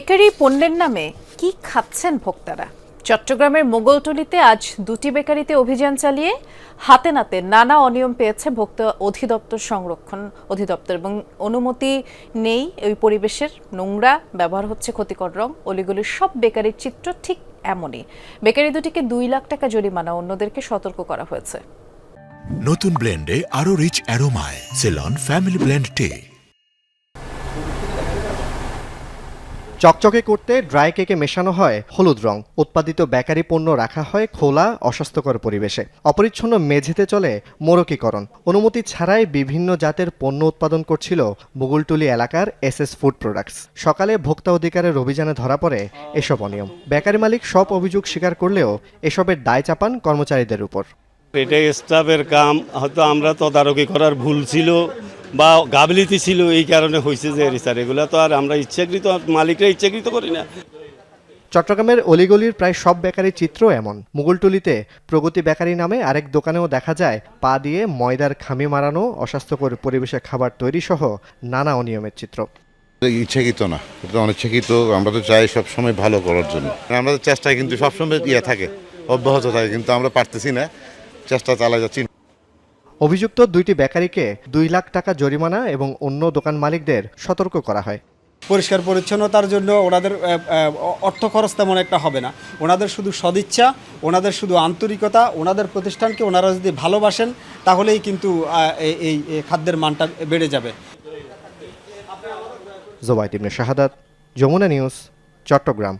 Bakery পণ্যের নামে কি খাচ্ছেন ভোক্তারা? চট্টগ্রামের মোগলটুলিতে আজ দুটি বেকারিতে অভিযান চালিয়ে হাতে নাতে নানা অনিয়ম পেয়েছে ভোক্তা অধিদপ্তর সংরক্ষণ অধিদপ্তর এবং অনুমতি নেই ওই পরিবেশের। নোংরা ব্যবহার হচ্ছে ক্ষতিকর রং। অলিগুলির সব বেকারির চিত্র ঠিক এমনই। বেকারি দুটিকে দুই লাখ টাকা জরিমানা, অন্যদেরকে সতর্ক করা হয়েছে। নতুন ব্লেন্ডে আরও রিচ অ্যারোমায় সেলন ফ্যামিলি ব্লেন্ড টে চকচকে করতে ড্রাই কেকে মেশানো হয় হলুদ রং। উৎপাদিত বেকারি পণ্য রাখা হয় খোলা, অস্বাস্থ্যকর পরিবেশে। অপরিচ্ছন্ন মেঝেতে চলে মোরকীকরণ অনুমতি ছাড়াই বিভিন্ন জাতের পণ্য উৎপাদন করছিল মুগুলটুলি এলাকার এস এস ফুড প্রোডাক্টস। সকালে ভোক্তা অধিকারের অভিযানে ধরা পড়ে এসব অনিয়ম। বেকারি মালিক সব অভিযোগ স্বীকার করলেও এসবের দায় চাপান কর্মচারীদের উপর। এটা স্টাফের কাম। হয়তো আমরা তদারকি করার ভুল ছিল। বা গাবলিতি ছিল এই কারণে হয়েছে যে স্যার এগুলো তো আর আমরা ইচ্ছাকৃত মালিকরা ইচ্ছাকৃত করি না। চট্টগ্রামের অলিগলির প্রায় সব বেকারির চিত্র এমন। মুগলটুলিতে প্রগতি বেকারি নামে আরেক দোকানেও দেখা যায় পা দিয়ে ময়দার খামি মারানো অস্বাস্থ্যকর পরিবেশে খাবার তৈরি সহ নানা অনিয়মের চিত্র। ইচ্ছাকৃত না এটা অনিচ্ছাকৃত আমরা তো চাই সবসময় ভালো করার জন্য। আমাদের চেষ্টায় কিন্তু সবসময় ইয়ে থাকে অব্যাহত থাকে কিন্তু আমরা পারতেছি না চেষ্টা চালাই যাচ্ছি। অভিযুক্ত দুইটি বেকারিকে দুই লাখ টাকা জরিমানা এবং অন্য দোকান মালিকদের সতর্ক করা হয়। পরিষ্কার পরিচ্ছন্নতার জন্য ওনাদের অর্থ খরচ তেমন একটা হবে না। ওনাদের শুধু সদিচ্ছা ওনাদের শুধু আন্তরিকতা ওনাদের প্রতিষ্ঠানকে ওনারা যদি ভালোবাসেন তাহলেই কিন্তু এই খাদ্যের মানটা বেড়ে যাবে। জোবাইদ ইবনে শাহাদাত যমুনা নিউজ চট্টগ্রাম।